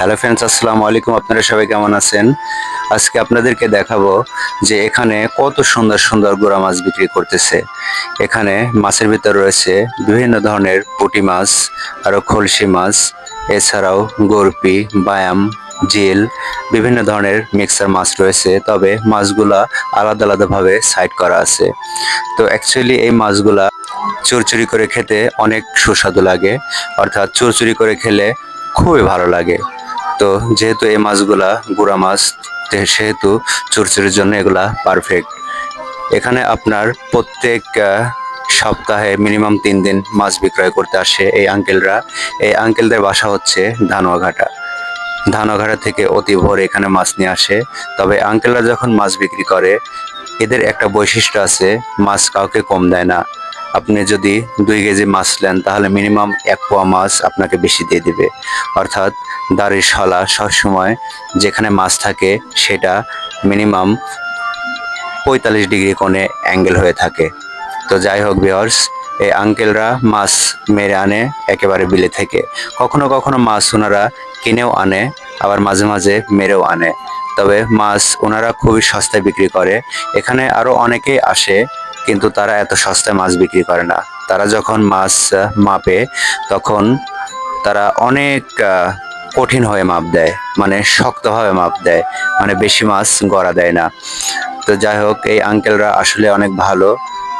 Hello friends, আসসালামু আলাইকুম। আপনারা সবাই কেমন আছেন? আজকে আপনাদেরকে দেখাবো যে এখানে কত সুন্দর সুন্দর গোড়া মাছ বিক্রি করতেছে। এখানে মাছের ভিতর রয়েছে বিভিন্ন ধরনের পুঁটি মাছ আরও খলসি মাছ, এছাড়াও গরপি, বায়াম, জিল, বিভিন্ন ধরনের মিক্সার মাছ রয়েছে। তবে মাছগুলা আলাদা আলাদাভাবে সাইড করা আছে। তো অ্যাকচুয়ালি এই মাছগুলা চুরচুরি করে খেতে অনেক সুস্বাদু লাগে, অর্থাৎ চুরচুরি করে খেলে খুবই ভালো লাগে। তো যেহেতু এই মাছগুলা গুড়া মাছ সেহেতু চুরচুরির জন্য এগুলা পারফেক্ট এখানে আপনার প্রত্যেক সপ্তাহে মিনিমাম তিন দিন মাছ বিক্রয় করতে আসে এই আঙ্কেলরা এই আঙ্কেলদের বাসা হচ্ছে ধানুয়াঘাটা। ধানুয়াঘাটা থেকে অতি ভোর এখানে মাছ নিয়ে আসে। তবে আঙ্কেলরা যখন মাছ বিক্রি করে, এদের একটা বৈশিষ্ট্য আছে, মাছ কাউকে কম দেয় না। আপনি যদি দুই কেজি মাছ নেন, তাহলে মিনিমাম এক পোয়া মাছ আপনাকে বেশি দিয়ে দিবে। অর্থাৎ দাড়ির শলা সবসময় যেখানে মাছ থাকে সেটা মিনিমাম পঁয়তাল্লিশ ডিগ্রি কোণে অ্যাঙ্গেল হয়ে থাকে। তো যাই হোক বিয়ার্স এই আঙ্কেলরা মাছ মেরে আনে, একেবারে বিলে থেকে। কখনো কখনো মাছ ওনারা কিনেও আনে, আবার মাঝে মাঝে মেরেও আনে। তবে মাছ ওনারা খুবই সস্তায় বিক্রি করে। এখানে আরও অনেকেই আসে, কিন্তু তারা এত সস্তায় মাছ বিক্রি করে না। তারা যখন মাছ মাপে, তখন তারা অনেক কঠিন হয়ে মাপ দেয় মানে শক্তভাবে মাপ দেয় মানে বেশি মাছ গড়া দেয় না। তো যাই হোক, এই আঙ্কেলরা আসলে অনেক ভালো।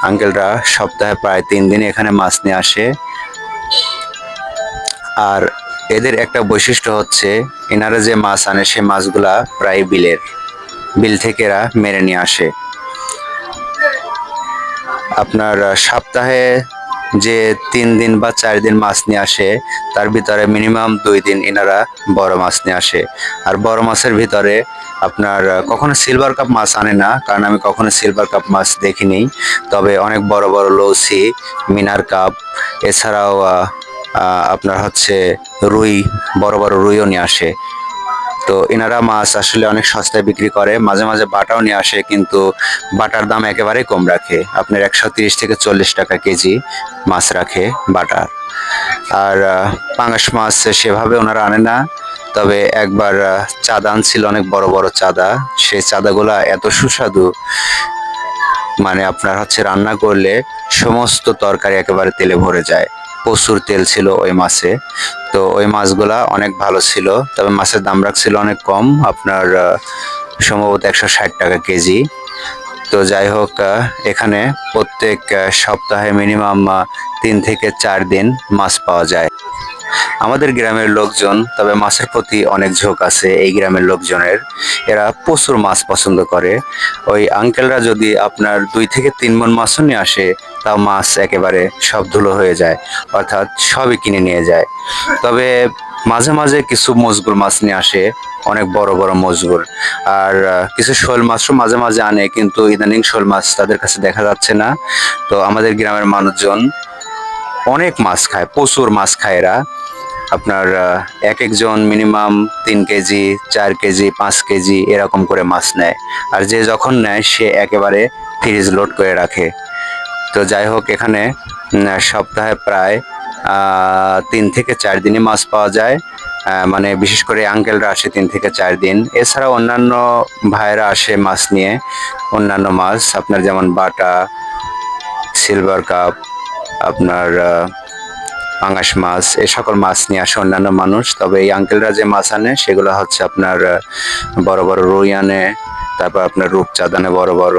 আঙ্কেলরা সপ্তাহে প্রায় তিন দিন এখানে মাছ নিয়ে আসে। আর এদের একটা বৈশিষ্ট্য হচ্ছে, এনারা যে মাছ আনে, সে মাছগুলা প্রায় বিলের, বিল থেকে এরা মেরে নিয়ে আসে। আপনার সপ্তাহে যে তিন দিন বা চার দিন মাছ নিয়ে আসে, তার ভিতরে মিনিমাম দুই দিন এনারা বড় মাছ নিয়ে আসে। আর বড় মাছের ভিতরে আপনার কখনো সিলভার কাপ মাছ আনে না, কারণ আমি কখনো সিলভার কাপ মাছ দেখিনি। তবে অনেক বড় বড় লৌসি, মিনার কাপ, এছাড়াও আপনার হচ্ছে রুই, বড় বড় রুইও নিয়ে আসে। তো এনারা মাছ আসলে অনেক সস্তায় বিক্রি করে, মাঝে মাঝে বাটাও নিয়ে আসে, কিন্তু বাটার দাম একেবারে কম রাখে। আপনার একশো তিরিশ থেকে চল্লিশ টাকা কেজি মাছ রাখে বাটার। আর পাঙাশ মাছ সেভাবে ওনারা আনে না, তবে একবার চাঁদা আনছিল অনেক বড় বড় চাঁদা। সেই চাঁদাগুলা এত সুস্বাদু মানে আপনার হচ্ছে রান্না করলে সমস্ত তরকারি একেবারে তেলে ভরে যায়। প্রচুর তেল ছিল ওই মাছে। তো ওই মাছগুলা অনেক ভালো ছিল, তবে মাছের দাম রাখছিল অনেক কম, আপনার সম্ভবত একশো ষাট টাকা কেজি। তো যাই হোক এখানে প্রত্যেক সপ্তাহে মিনিমাম তিন থেকে চার দিন মাছ পাওয়া যায়। আমাদের গ্রামের লোকজন, তবে মাছের প্রতি অনেক ঝোঁক আছে এই গ্রামের লোকজনের। এরা প্রচুর মাছ পছন্দ করে। ওই আঙ্কেলরা যদি আপনার দুই থেকে তিন মন মাছও নিয়ে আসে তাও মাছ একেবারে সব ধুলো হয়ে যায়, অর্থাৎ সবই কিনে নিয়ে যায়। তবে মাঝে মাঝে কিছু মজগুর মাছ নিয়ে আসে, অনেক বড় বড় মজগুর। আর কিছু শোল মাছও মাঝে মাঝে আনে, কিন্তু ইদানিং শোল মাছ তাদের কাছে দেখা যাচ্ছে না। তো আমাদের গ্রামের মানুষজন অনেক মাছ খায়, প্রচুর মাছ খায় এরা। আপনার এক একজন মিনিমাম তিন কেজি, চার কেজি, পাঁচ কেজি এরকম করে মাছ নেয়। আর যে যখন নেয়, সে একেবারে ফ্রিজ লোড করে রাখে। তো যাই হোক, এখানে সপ্তাহে প্রায় তিন থেকে চার দিনই মাছ পাওয়া যায়। মানে বিশেষ করে আঙ্কেলরা আসে তিন থেকে চার দিন। এছাড়া অন্যান্য ভাইয়েরা আসে মাছ নিয়ে, অন্যান্য মাছ, আপনার যেমন বাটা, সিলভার কাপ, আপনার পাঙাশ মাছ, এ সকল মাছ নিয়ে আসে অন্যান্য মানুষ। তবে এই আঙ্কেলরা যে মাছ আনে, সেগুলো হচ্ছে আপনার, বড় বড় রুই আনে, তারপর আপনার রূপচাঁদ আনে বড় বড়।